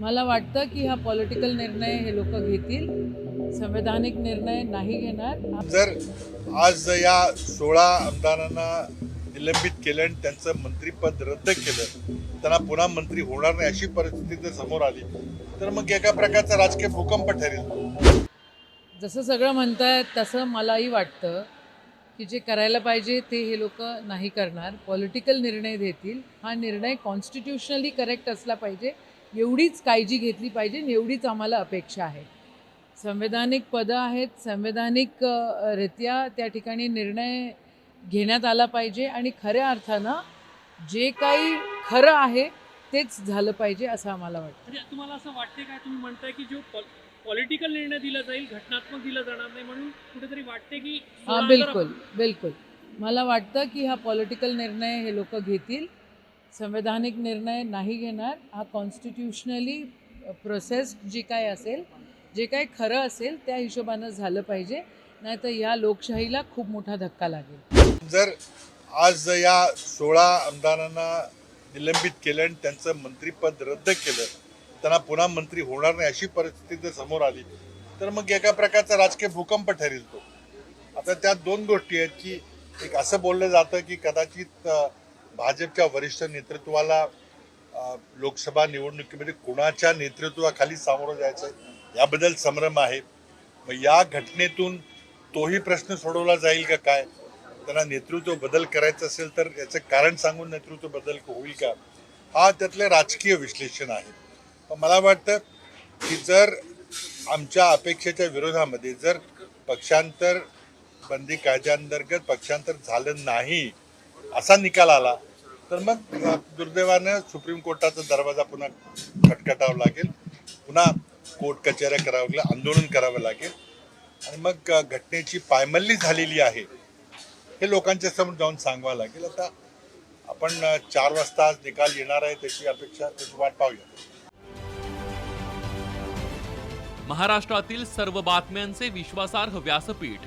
मला वाटतं की हा पॉलिटिकल निर्णय हे लोक घेतील. संवैधानिक निर्णय नाही घेणार. जर आज या सोळा आमदारांना निलंबित केलं आणि त्यांचं मंत्रीपद रद्द केलं त्यांना पुन्हा मंत्री होणार नाही अशी परिस्थिती जर समोर आली तर मग एका प्रकारचा राजकीय भूकंप ठरेल. जसं सगळं म्हणतायत तसं मलाही वाटतं की जे करायला पाहिजे ते हे लोक नाही करणार. पॉलिटिकल निर्णय घेतील हा निर्णय कॉन्स्टिट्युशनली करेक्ट असला पाहिजे. एवढीच काळजी घेतली पाहिजे आणि एवढीच आम्हाला अपेक्षा आहे. संवैधानिक पदं आहेत संवैधानिक रित्या त्या ठिकाणी निर्णय घेण्यात आला पाहिजे आणि खऱ्या अर्थानं जे काही खरं आहे तेच झालं पाहिजे असं आम्हाला वाटतं. म्हणजे तुम्हाला असं वाटते काय तुम्ही म्हणताय की जो पॉलिटिकल निर्णय दिला जाईल घटनात्मक दिला जाणार नाही म्हणून कुठेतरी वाटते की हां बिलकुल बिलकुल. मला वाटतं की हा पॉलिटिकल निर्णय हे लोक घेतील. संवैधानिक निर्णय नाही घेणार हा कॉन्स्टिट्युशनली प्रोसेस जी काय असेल जे काय खरं असेल त्या हिशोबानं झालं पाहिजे नाहीतर या लोकशाहीला खूप मोठा धक्का लागेल. जर आज या सोळा आमदारांना निलंबित केलं आणि त्यांचं मंत्रीपद रद्द केलं त्यांना पुन्हा मंत्री होणार नाही अशी परिस्थिती जर समोर आली तर मग एका प्रकारचा राजकीय भूकंप ठरेल तो. आता त्यात दोन गोष्टी आहेत की एक असं बोललं जातं की कदाचित भाजपच्या वरिष्ठ नेतृत्वाला लोकसभा निवडणुकीमध्ये कुणाच्या नेतृत्वाखाली सामोरं जायचं याबद्दल संभ्रम आहे. मग या घटनेतून तोही प्रश्न सोडवला जाईल का काय? त्यांना नेतृत्व बदल करायचं असेल तर याचं कारण सांगून नेतृत्व बदल होईल का? हा त्यातलं राजकीय विश्लेषण आहे. मला वाटतं की जर आमच्या अपेक्षेच्या विरोधामध्ये जर पक्षांतर बंदी कायद्याअंतर्गत पक्षांतर झालं नाही असा निकाल आला तर मग दुर्दैवानं सुप्रीम कोर्टाचा दरवाजा पुन्हा खटखटावा लागेल. पुन्हा कोर्ट कचेऱ्या करावं लागेल आंदोलन करावं लागेल. आणि मग घटनेची पायमल्ली झालेली आहे हे लोकांच्या समोर जाऊन सांगावं लागेल. आता आपण चार वाजता आज निकाल येणार आहे त्याची अपेक्षा त्याची वाट पाहूया. महाराष्ट्रातील सर्व बातम्यांचे विश्वासार्ह व्यासपीठ.